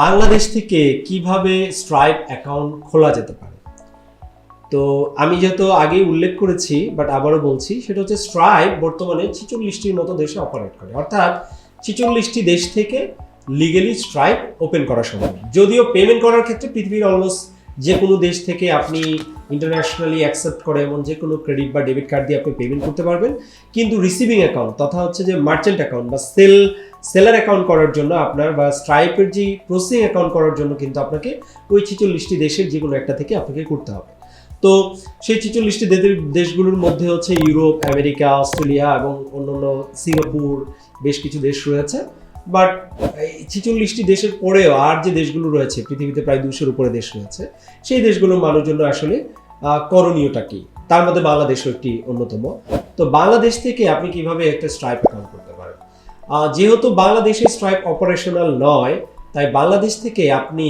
বাংলাদেশ থেকে কীভাবে stripe account খোলা যেতে পারে? তো আমি যেহেতু আগেই উল্লেখ করেছি বাট আবারও বলছি, সেটা হচ্ছে স্ট্রাইপ বর্তমানে ছিচল্লিশটির মতো দেশে অপারেট করে। অর্থাৎ ছিচল্লিশটি দেশ থেকে লিগেলি স্ট্রাইপ ওপেন করা সম্ভব। যদিও পেমেন্ট করার ক্ষেত্রে পৃথিবীর অলমোস্ট যে কোনো দেশ থেকে আপনি ইন্টারন্যাশনালি অ্যাকসেপ্ট করে এমন যে কোনো ক্রেডিট বা ডেবিট কার্ড দিয়ে আপনি পেমেন্ট করতে পারবেন। কিন্তু রিসিভিং অ্যাকাউন্ট তথা হচ্ছে যে মার্চেন্ট অ্যাকাউন্ট বা সেল সেলার অ্যাকাউন্ট করার জন্য আপনার বা স্ট্রাইপের যে প্রসেসিং অ্যাকাউন্ট করার জন্য কিন্তু আপনাকে ওই ছিচল্লিশটি দেশের যে কোনো একটা থেকে আপনাকে করতে হবে। তো সেই ছিচল্লিশটি দেশগুলোর মধ্যে হচ্ছে ইউরোপ, আমেরিকা, অস্ট্রেলিয়া এবং অন্যান্য সিঙ্গাপুর বেশ কিছু দেশ রয়েছে। বাট ছিচল্লিশটি দেশের পরেও আর যে দেশগুলো রয়েছে, পৃথিবীতে প্রায় দুশোর উপরে দেশ রয়েছে, সেই দেশগুলোর মানুষের জন্য আসলে করণীয়টা কি? তার মধ্যে বাংলাদেশও একটি অন্যতম। তো বাংলাদেশ থেকে আপনি কীভাবে একটা স্ট্রাইপ অ্যাকাউন্ট করতে যেহেতু বাংলাদেশে স্ট্রাইপ অপারেশনাল নয়, তাই বাংলাদেশ থেকে আপনি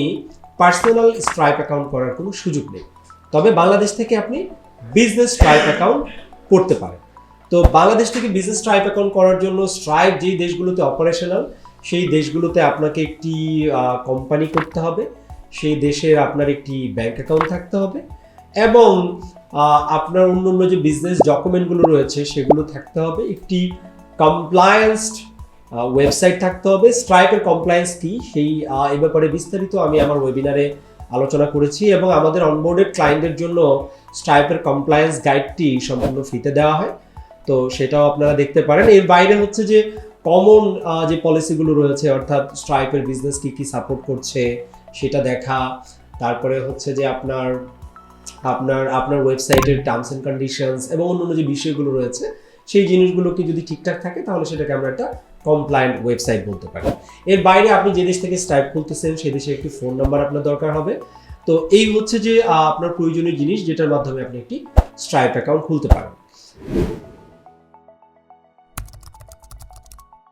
পার্সোনাল স্ট্রাইপ অ্যাকাউন্ট করার কোনো সুযোগ নেই। তবে বাংলাদেশ থেকে আপনি বিজনেস স্ট্রাইপ অ্যাকাউন্ট করতে পারেন। তো বাংলাদেশ থেকে বিজনেস স্ট্রাইপ অ্যাকাউন্ট করার জন্য স্ট্রাইপ যেই দেশগুলোতে অপারেশনাল সেই দেশগুলোতে আপনাকে একটি কোম্পানি করতে হবে। সেই দেশের আপনার একটি ব্যাংক অ্যাকাউন্ট থাকতে হবে এবং আপনার অন্য অন্য যে বিজনেস ডকুমেন্টগুলো রয়েছে সেগুলো থাকতে হবে। একটি কমপ্লায়েন্সড ওয়েবসাইট থাকতে হবে। স্ট্রাইপের কমপ্লায়েন্স কি? সেই এই ব্যাপারে বিস্তারিত আমি আমার ওয়েবিনারে আলোচনা করেছি এবং আমাদের অনবোর্ডেড ক্লায়েন্টের জন্য স্ট্রাইপের কমপ্লায়েন্স গাইডটি সম্পূর্ণ ফ্রিতে দেওয়া হয়। তো সেটাও আপনারা দেখতে পারেন। এর বাইরে হচ্ছে যে কমন যে পলিসিগুলো রয়েছে, অর্থাৎ স্ট্রাইপের বিজনেস কি কি সাপোর্ট করছে, সেটা দেখা। তারপরে হচ্ছে যে আপনার আপনার আপনার ওয়েবসাইটের টার্মস অ্যান্ড কন্ডিশনস এবং অন্য যে বিষয়গুলো রয়েছে সেই জিনিসগুলোকে যদি ঠিকঠাক থাকে, তাহলে সেটাকে আমরা একটা কমপ্লায়েন্ট ওয়েবসাইট বলতে পারি। এর বাইরে আপনি যে দেশ থেকে স্টাইপ খুলতেছেন সেই দেশে একটি ফোন নাম্বার আপনার দরকার হবে। তো এই হচ্ছে যে আপনার প্রয়োজনীয় জিনিস যেটার মাধ্যমে আপনি একটি স্ট্রাইপ অ্যাকাউন্ট খুলতে পারেন।